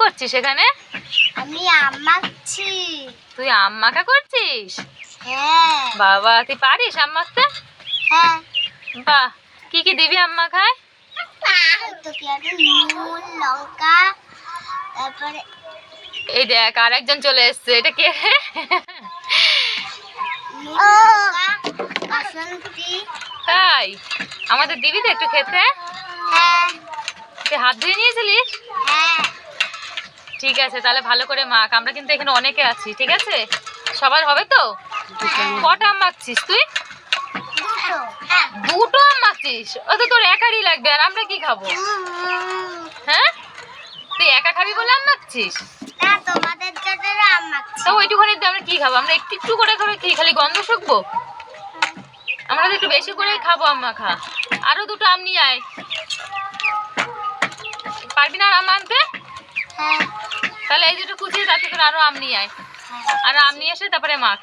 করছিস এখানে? আমি আম মাখছি তুই আম মাখা করছিস? হ্যাঁ। বাবা তুই পারিস আম মাখতে হ্যাঁ। বাহ কি কি দিবি আম মাখায় নুন লঙ্কা তারপরে এই দেখ আর একজন চলে এসছে। এটা কে তাই? আমাদের দিবি তো একটু খেতে? হ্যাঁ। তুই হাত ধুয়ে নিয়েছিলিস? ঠিক আছে, তাহলে ভালো করে মাখ। আমরা কিন্তু এখানে অনেকে আছি, ঠিক আছে? সবার হবে তো? কটা আম মাখছিস তুই? দুটো আম মাখছিস? ও তো তোর একারই লাগবে, আর আমরা কি খাব? হ্যাঁ? তুই একা খাবি বলে আম মাখছিস? তো আমরা খাব? আমরা একটু একটু করে কি, খালি গন্ধ আমরা তো একটু বেশি খাব, আম মাখা। দুটো আম নিয়ে আয়। পারবি না আম তাহলে এই দুটো কুচিয়ে তাতে করে আরও আম নিয়ে আয়। আর আম নিয়ে এসে তারপরে মাখ।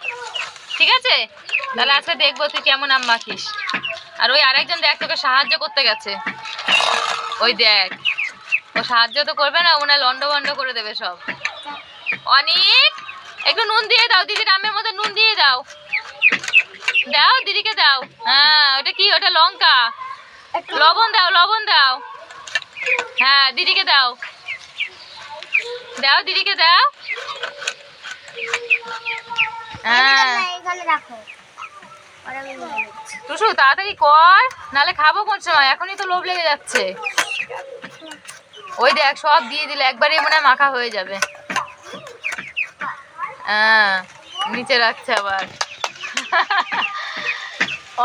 ঠিক আছে? তাহলে আজকে দেখব তুই কেমন আম মাখিস। আর ওই আরেকজন দেখ তোকে সাহায্য করতে গেছে। ওই দেখ। ও সাহায্য তো করবে না ওনার লন্ড বন্ড করে দেবে সব। অনেক, একটু নুন দিয়ে দাও দিদির আমের মধ্যে নুন দিয়ে দাও। দাও, দিদিকে দাও। হ্যাঁ ওটা কি? ওটা লঙ্কা। লবণ দাও লবণ দাও। হ্যাঁ দিদিকে দাও। দাও দিদিকে দাও। হ্যাঁ। টুসু তাড়াতাড়ি কর নালে খাব কোন সময় এখনই তো লোভ লেগে যাচ্ছে। ওই দেখ সব দিয়ে দিলে একবারেই মনে হয় মাখা হয়ে যাবে। হ্যাঁ নিচে রাখছে আবার।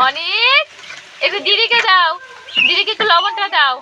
অনেক একটু দিদিকে দাও। দিদিকে একটু লবণটা দাও।